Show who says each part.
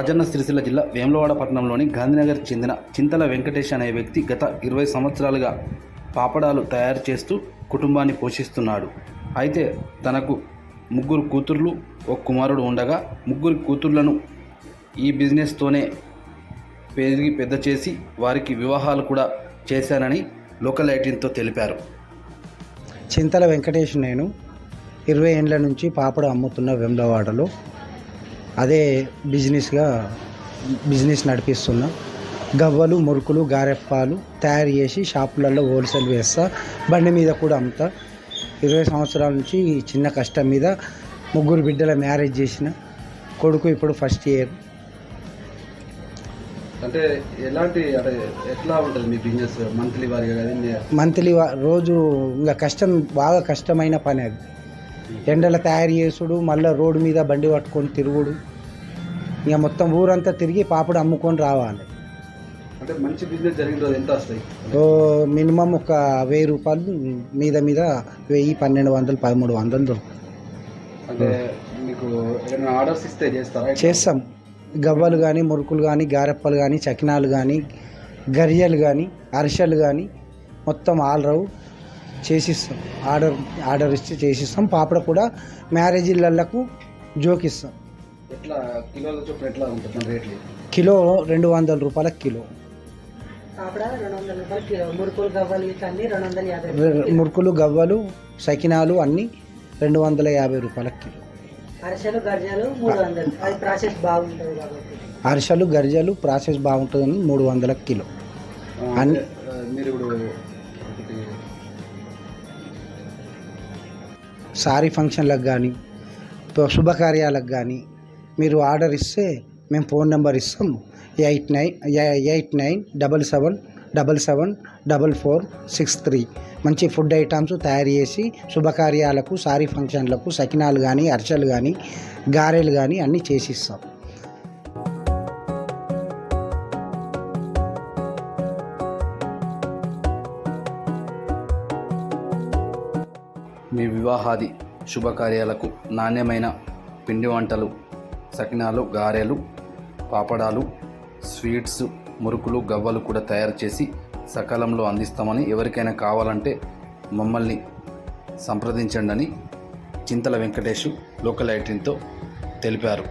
Speaker 1: రాజన్న సిరిసిల్ల జిల్లా వేములవాడ పట్టణంలోని గాంధీనగర్ చెందిన చింతల వెంకటేష్ అనే వ్యక్తి గత ఇరవై సంవత్సరాలుగా పాపడాలు తయారు చేస్తూ కుటుంబాన్ని పోషిస్తున్నాడు. అయితే తనకు ముగ్గురు కూతుర్లు ఒక కుమారుడు ఉండగా ముగ్గురు కూతుర్లను ఈ బిజినెస్తోనే పెరిగి పెద్ద చేసి వారికి వివాహాలు కూడా చేశానని లోకల్ ఐటీన్తో తెలిపారు.
Speaker 2: చింతల వెంకటేష్ నేను ఇరవై ఏండ్ల నుంచి పాపడు అమ్ముతున్న వెమ్లవాడలో అదే బిజినెస్గా బిజినెస్ నడిపిస్తున్నా. గవ్వలు మురుకులు గారెప్పాలు తయారు చేసి షాపులలో హోల్సేల్ వేస్తా. బండి మీద కూడా అమ్ముతా. ఇరవై సంవత్సరాల నుంచి చిన్న కష్టం మీద ముగ్గురు బిడ్డల మ్యారేజ్ చేసిన కొడుకు ఇప్పుడు ఫస్ట్ ఇయర్.
Speaker 1: అంటే ఎలాంటి అంటే ఎట్లా ఉంటుంది మీ బిజినెస్ మంత్లీ వారిగా
Speaker 2: మంత్లీ రోజు ఇంకా కష్టం బాగా కష్టమైన పని అది. ఎండల తయారు చేసుడు మళ్ళీ రోడ్డు మీద బండి పట్టుకొని తిరుగుడు. ఇక మొత్తం ఊరంతా తిరిగి పాపడు అమ్ముకొని రావాలి.
Speaker 1: అంటే మంచి బిజినెస్ జరిగిన రోజు ఎంత వస్తాయి?
Speaker 2: ఓ మినిమం ఒక వెయ్యి రూపాయలు మీద మీద వెయ్యి పన్నెండు వందలు పదమూడు వందలు దొరుకుతాయి.
Speaker 1: అంటే మీకు ఏదైనా ఆర్డర్స్ ఇస్తే చేస్తారా?
Speaker 2: చేస్తాం. గవ్వలు కానీ మురుకులు కానీ గారెప్పలు కానీ చకినాలు కానీ గరియలు కానీ అరిసెలు కానీ మొత్తం ఆల్ రౌ చేసిస్తాం. ఆర్డర్ ఆర్డర్ ఇచ్చి చేసిస్తాం. పాపడ కూడా మ్యారేజీలకు జోకిస్తాం
Speaker 1: ఎట్లా కిలోల చొప్పున ఎట్లా ఉంటుంది? మన రేట్లు?
Speaker 2: కిలో రెండు వందల రూపాయల కిలో.
Speaker 3: మురుకులు గవ్వలు
Speaker 2: సకినాలు అన్నీ రెండు వందల యాభై రూపాయల కిలో.
Speaker 3: అరిసెలు గర్జాలు ప్రాసెస్ బాగుంటుంది కాబట్టి.
Speaker 2: అరిసెలు గరిజలు ప్రాసెస్ బాగుంటుందని మూడు వందల కిలో. అన్ని-
Speaker 1: మీరు ఇప్పుడు
Speaker 2: సారీ ఫంక్షన్లకు కానీ శుభకార్యాలకు కానీ మీరు ఆర్డర్ ఇస్తే మేము ఫోన్ నెంబర్ ఇస్తాం eight nine eight nine double seven double seven double four six three. మంచి ఫుడ్ ఐటమ్స్ తయారు చేసి శుభకార్యాలకు సారీ ఫంక్షన్లకు సకినాలు కానీ అర్చలు కానీ గారెలు కానీ అన్నీ చేసి
Speaker 1: మీ వివాహాది శుభకార్యాలకు నాణ్యమైన పిండి వంటలు సకినాలు గారెలు పాపడాలు స్వీట్స్ మురుకులు గవ్వలు కూడా తయారు చేసి సకాలంలో అందిస్తామని ఎవరికైనా కావాలంటే మమ్మల్ని సంప్రదించండి అని చింతల వెంకటేష్ లోకల్ ఐటీన్తో తెలిపారు.